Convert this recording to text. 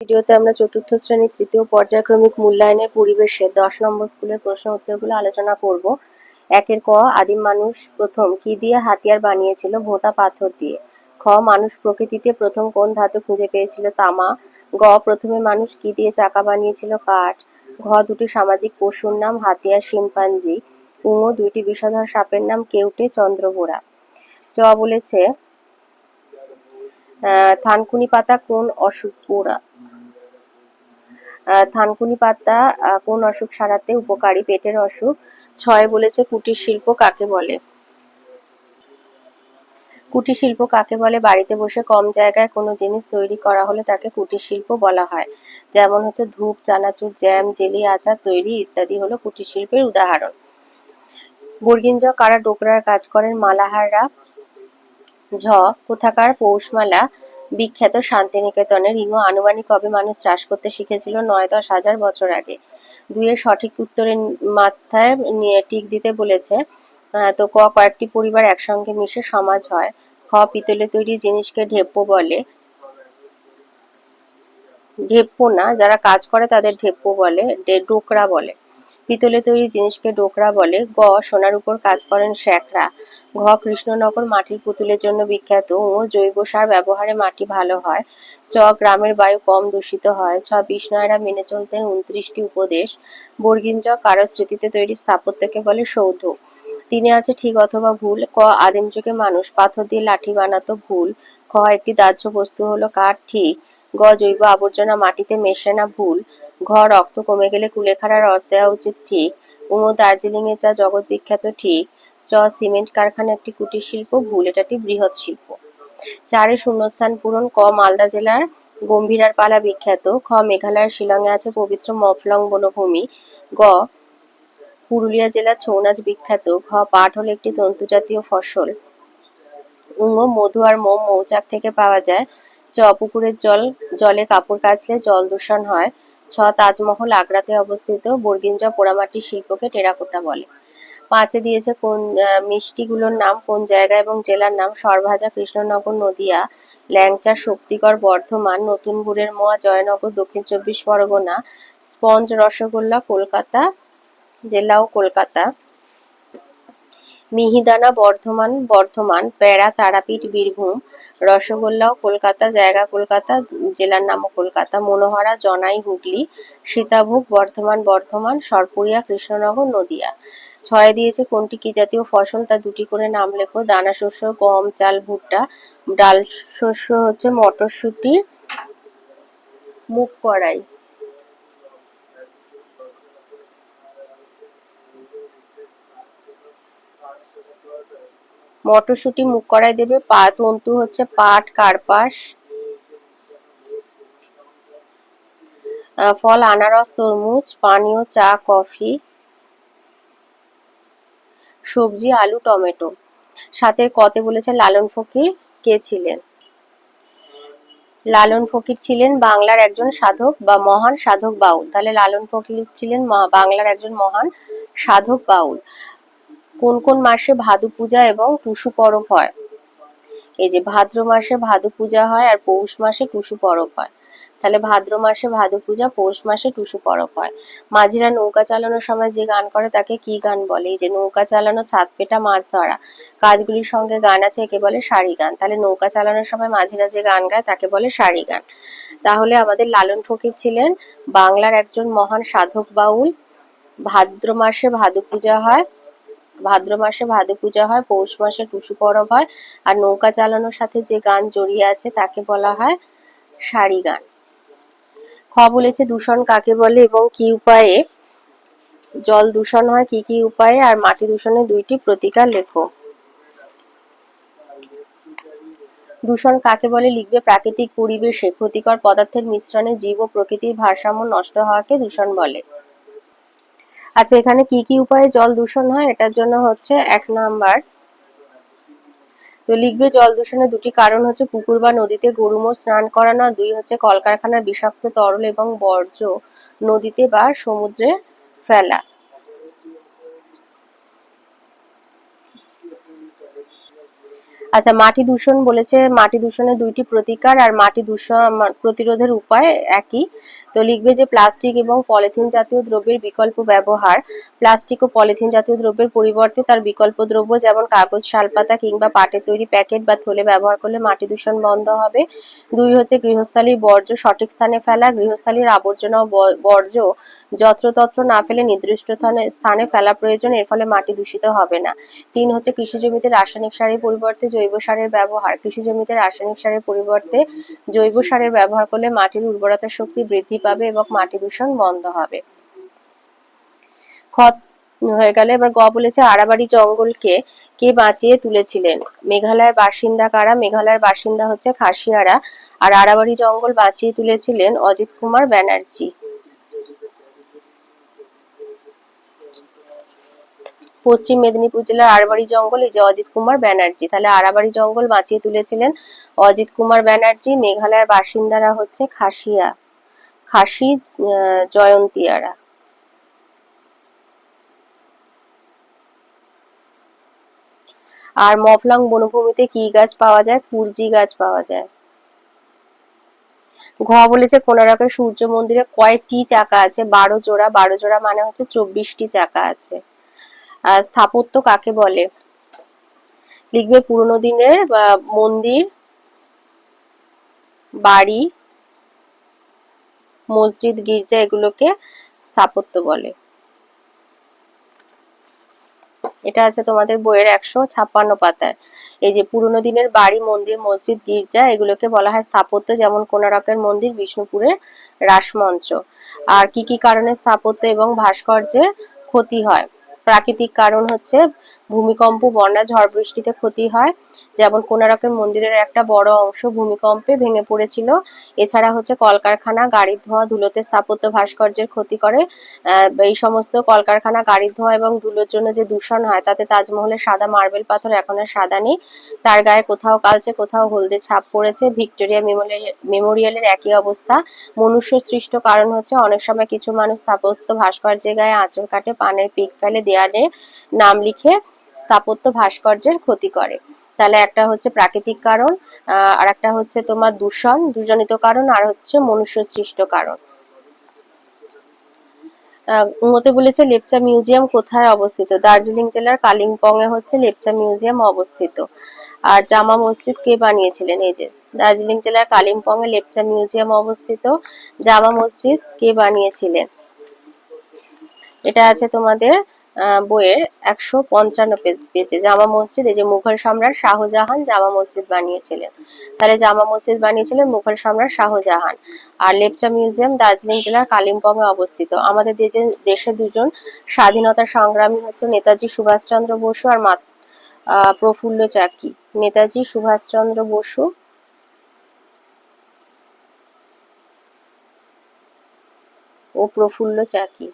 ভিডিওতে আমরা চতুর্থ শ্রেণির তৃতীয় পর্যায়ক্রমিক মূল্যায়নের পরিবেশে দশ নম্বর স্কুলের প্রশ্ন উত্তরগুলো আলোচনা করব। একের ক, আদিম মানুষ প্রথম কি দিয়ে হাতিয়ার বানিয়েছিল ভোঁতা পাথর দিয়ে? খ, মানুষ প্রকৃতিতে প্রথম কোন ধাতু খুঁজে পেয়েছিল? তামা। গ, প্রথমে মানুষ কি দিয়ে চাকা বানিয়েছিল? কাঠ। ঘ, দুটি সামাজিক পশুর নাম হাতিয়ার শিম্পাঞ্জি। উঙ দুইটি বিষধর সাপের নাম কেউটে চন্দ্রবোড়া চ বলেছে থানকুনি পাতা কোন অসুখ পোড়া? থানকুনি পাতা কোন অসুখ সারাতে উপকারী, পেটের অসুখ। ছয় বলেছে কুটির শিল্প কাকে বলে? কুটির শিল্প কাকে বলে? বাড়িতে বসে কম জায়গায় কোনো জিনিস তৈরি করা হলে তাকে কুটির শিল্প বলা হয়। যেমন হচ্ছে ধূপ, চানাচুর, জ্যাম, জেলি, আচার, তৈরি ইত্যাদি হলো কুটির শিল্পের উদাহরণ। বর্গিঞ্জ কারা ডোকরার কাজ করেন? মালাহাররা, ঝ, কোথাকার পৌষমালা বিখ্যাত শান্তিনিকেতনের রিঙ আনুমানিক কবে মানুষ চাষ করতে শিখেছিল নয় দশ হাজার বছর আগে। দুইয়ের সঠিক উত্তরের মাথায় নিয়ে টিক দিতে বলেছে তো ক, কয়েকটি পরিবার একসঙ্গে মিশে সমাজ হয়। খ, পিতলে তৈরি জিনিসকে ঢেপ্পো বলে। ঢেপ্পো না, যারা কাজ করে তাদের ঢেপ্পো বলে ডোকরা বলে। পিতলে তৈরি জিনিসকে ডোকরা বলে। গ, সোনার উপর কাজ করেন শেখরা। ঘ, কৃষ্ণনগর মাটির পুতুলের জন্য বিখ্যাত। ও জৈব সার ব্যবহারে মাটি ভালো হয়। চ, গ্রামের বায়ু কম দূষিত হয়। ছ বিষ্ণয়রা মেনে চলতেন উনত্রিশটি উপদেশ। বর্গিন জ কারও স্মৃতিতে তৈরি স্থাপত্যকে বলে সৌধ। তিনি আছে ঠিক অথবা ভুল। ক, আদিম যুগে মানুষ পাথর দিয়ে লাঠি বানাতো ভুল। খ, একটি দাহ্য বস্তু হলো কাঠ, ঠিক। গ, জৈব আবর্জনা মাটিতে মেশে না ভুল। ঘ রক্ত কমে গেলে কুলেখাড়ার রস দেওয়া উচিত ঠিক। উম দার্জিলিং এর চা জগৎ বিখ্যাত ঠিক, চ সিমেন্ট কারখানা একটি কুটির শিল্প, ভুল এটা একটি বৃহৎ শিল্প। চারে শূন্যস্থান পূরণ, ক মালদা জেলার গম্ভীরার পালা বিখ্যাত, খ মেঘালয়ের শিলংয়ে আছে পবিত্র মফলং বনভূমি, গ পুরুলিয়া জেলার ছৌ নাচ বিখ্যাত, ঘ পাট হল একটি তন্তুজাতীয় ফসল। উঙ মধু আর মোম মৌচাক থেকে পাওয়া যায়, চ পুকুরের জল, জলে কাপড় কাচলে জল দূষণ হয় ছ তাজমহল আগ্রাতে অবস্থিত বর্গিঞ্জ পোড়ামাটির শিল্পকে টেরাকোটা বলে। পাঁচে দিয়েছে কোন মিষ্টিগুলোর নাম, কোন জায়গা এবং জেলার নাম? সরভাজা, কৃষ্ণনগর নদিয়া, ল্যাংচা, শক্তিগড়, বর্ধমান, নতুন গুড়ের মোয়া, জয়নগর, দক্ষিণ চব্বিশ পরগনা, স্পঞ্জ, রসগোল্লা, কলকাতা জেলা ও কলকাতা। মিহিদানা, বর্ধমান বর্ধমান প্যারা তারাপীঠ, বীরভূম রসগোল্লাও কলকাতা, জায়গা কলকাতা, জেলার নামও কলকাতা, মনোহরা, জনাই, হুগলি, সীতাভোগ, বর্ধমান বর্ধমান, সরপুরিয়া, কৃষ্ণনগর, নদিয়া। ছয় দিয়েছে কোনটি কি জাতীয় ফসল? তা দুটি করে নাম লেখো। দানা শস্য, গম, চাল, ভুট্টা। ডাল শস্য হচ্ছে মটরশুঁটি, মুগ কড়াই। মটরশুঁটি মুগ কড়াই দেবে পা তন্তু হচ্ছে পাট, কার্পাস ফল, আনারস, তরমুজ, পানীয় চা, কফি, সবজি, আলু, টমেটো। সাথে কতে বলেছে লালন ফকির, কে ছিলেন? লালন ফকির ছিলেন বাংলার একজন সাধক বা মহান সাধক বাউল। তাহলে লালন ফকির ছিলেন বাংলার একজন মহান সাধক বাউল। কোন কোন মাসে ভাদু পূজা এবং টুসু পরব হয়? এই যে ভাদ্র মাসে ভাদু পূজা হয় আর পৌষ মাসে টুসু পরব হয়। তাহলে ভাদ্র মাসে ভাদু পূজা, পৌষ মাসে টুসু পরব হয়। মাঝিরা নৌকা চালানোর সময় যে গান করে তাকে কি গান বলে? যে নৌকা চালানো, ছাদ পেটা, মাছ ধরা, কাজগুলির সঙ্গে গান আছে, একে বলে শাড়ি গান। তাহলে নৌকা চালানোর সময় মাঝিরা যে গান গায় তাকে বলে শাড়ি গান। তাহলে আমাদের লালন ফকির ছিলেন বাংলার একজন মহান সাধক বাউল। ভাদ্র মাসে ভাদু পূজা হয় ভাদ্র মাসে ভাদু পূজা হয়, পৌষ মাসে টুসু পরব হয়, আর নৌকা চালানোর সাথে যে গান জড়িয়ে আছে তাকে বলা হয় সারি গান। খ বলেছে, দূষণ কাকে বলে এবং কি উপায়ে? জল দূষণ হয়, কি কি উপায়ে? আর মাটি দূষণের দুইটি প্রতিকার লেখো। দূষণ কাকে বলে? লিখবে, প্রাকৃতিক পরিবেশে ক্ষতিকর পদার্থের মিশ্রণে জীব ও প্রকৃতির ভারসাম্য নষ্ট হওয়াকে দূষণ বলে। আচ্ছা এখানে কি কি উপায়ে জল দূষণ হয়? এটার জন্য হচ্ছে এক নাম্বার। তো লিখবে, জল দূষণের দুটি কারণ হচ্ছে পুকুর বা নদীতে গরু মোষ স্নান করানো দুই হচ্ছে কলকারখানার বিষাক্ত তরল এবং বর্জ্য নদীতে বা সমুদ্রে ফেলা। আচ্ছা মাটি দূষণ বলেছে, মাটি দূষণের দুইটি প্রতিকার, আর মাটি দূষণ, প্রতিরোধের উপায় একই। তো লিখবে যে প্লাস্টিক এবং পলিথিন জাতীয় দ্রব্যের বিকল্প ব্যবহার। প্লাস্টিক ও পলিথিন জাতীয় দ্রব্যের পরিবর্তে তার বিকল্প দ্রব্য যেমন কাগজ, শালপাতা কিংবা পাটের তৈরি প্যাকেট বা থলে ব্যবহার করলে মাটি দূষণ বন্ধ হবে। দুই হচ্ছে গৃহস্থালীর বর্জ্য সঠিক স্থানে ফেলা, গৃহস্থালীর আবর্জনা ও বর্জ্য যত্রতত্র না ফেলে নির্দিষ্ট স্থানে ফেলা প্রয়োজন, এর ফলে মাটি দূষিত হবে না। তিন হচ্ছে কৃষি জমিতে রাসায়নিক সারের পরিবর্তে জৈব সারের ব্যবহার। কৃষি জমিতে রাসায়নিক সারের পরিবর্তে জৈব সারের ব্যবহার করলে মাটির উর্বরতা শক্তি বৃদ্ধি পাবে এবং মাটি দূষণ বন্ধ হবে। খত হয়ে গেল এবার গ বলেছে আড়াবাড়ি জঙ্গলকে কে বাঁচিয়ে তুলেছিলেন? মেঘালয়ের বাসিন্দা কারা? মেঘালয়ের বাসিন্দা হচ্ছে খাসিয়ারা। আর আড়াবাড়ি জঙ্গল বাঁচিয়ে তুলেছিলেন অজিত কুমার ব্যানার্জি। পশ্চিম মেদিনীপুর জেলার আড়াবাড়ি জঙ্গল এই যে অজিত কুমার ব্যানার্জি, তাহলে আড়াবাড়ি জঙ্গল বাঁচিয়ে তুলেছিলেন অজিত কুমার ব্যানার্জি। মেঘালয়ের বাসিন্দারা হচ্ছে খাসিয়া। খাসি জয়ন্তিয়ারা আর মফলাং বনভূমিতে কি গাছ পাওয়া যায়? কুরজি গাছ পাওয়া যায়। ঘ বলেছে কোনারকের সূর্য মন্দিরে কয়টি চাকা আছে? বারো জোড়া। বারো জোড়া মানে হচ্ছে চব্বিশটি চাকা আছে। আর স্থাপত্য কাকে বলে? লিখবে পুরোনো দিনের মন্দির, বাড়ি মসজিদ, গির্জা এগুলোকে স্থাপত্য বলে। এটা আছে তোমাদের বইয়ের একশো ছাপ্পান্ন পাতায়। এই যে পুরোনো দিনের বাড়ি, মন্দির, মসজিদ, গির্জা, এগুলোকে বলা হয় স্থাপত্য, যেমন কোনারকের মন্দির, বিষ্ণুপুরের রাসমঞ্চ। আর কি কি কারণে স্থাপত্য এবং ভাস্কর্যের ক্ষতি হয়? প্রাকৃতিক কারণ হচ্ছে ভূমিকম্প, বন্যা, ঝড় বৃষ্টিতে ক্ষতি হয়। যেমন কোনারকের মন্দিরের একটা বড় অংশ ভূমিকম্পে ভেঙে পড়েছিল। এছাড়া হচ্ছে কলকারখানা, গাড়ির ধোঁয়া, ধুলোতে স্থাপত্য ভাস্কর্যের ক্ষতি করে। এই সমস্ত কলকারখানা, গাড়ির ধোঁয়া এবং ধুলোর জন্য যে দূষণ হয়, তাতে তাজমহলের সাদা মার্বেল পাথর এখন আর সাদা নেই। তার গায়ে কোথাও কালচে, কোথাও হলদে ছাপ পড়েছে। ভিক্টোরিয়া মেমোরিয়াল, মেমোরিয়ালের একই অবস্থা। মনুষ্য সৃষ্ট কারণ হচ্ছে অনেক সময় কিছু মানুষ স্থাপত্য ভাস্কর্যের গায়ে আঁচড় কাটে, পানের পিক ফেলে, দেয়ালে নাম লিখে স্থাপত্য ভাস্কর্যের ক্ষতি করে। তাহলে একটা হচ্ছে প্রাকৃতিক কারণ আর একটা হচ্ছে তোমার দূষণ, দূষণিত কারণ, আর হচ্ছে মনুষ্য সৃষ্ট কারণ মতে বলেছে লেপচা মিউজিয়াম কোথায় অবস্থিত? দার্জিলিং জেলার কালিম্পং এ হচ্ছে লেপচা মিউজিয়াম অবস্থিত। আর জামা মসজিদ কে বানিয়েছিলেন? এই যে, দার্জিলিং জেলার কালিম্পং এ লেপচা মিউজিয়াম অবস্থিত, জামা মসজিদ কে বানিয়েছিলেন? এটা আছে তোমাদের বইয়ের একশো পঞ্চান্ন পেজে জামা মসজিদ, এই যে মুঘল সম্রাট শাহজাহান জামা মসজিদ বানিয়েছিলেন। তাহলে জামা মসজিদ বানিয়েছিলেন মুঘল সম্রাট শাহজাহান। আর লেপচা মিউজিয়াম দার্জিলিং জেলার কালিম্পং এ অবস্থিত। আমাদের দেশে দেশে দুজন স্বাধীনতা সংগ্রামী হচ্ছে নেতাজি সুভাষচন্দ্র বসু আর মা প্রফুল্ল চাকি। নেতাজি সুভাষচন্দ্র বসু ও প্রফুল্ল চাকি।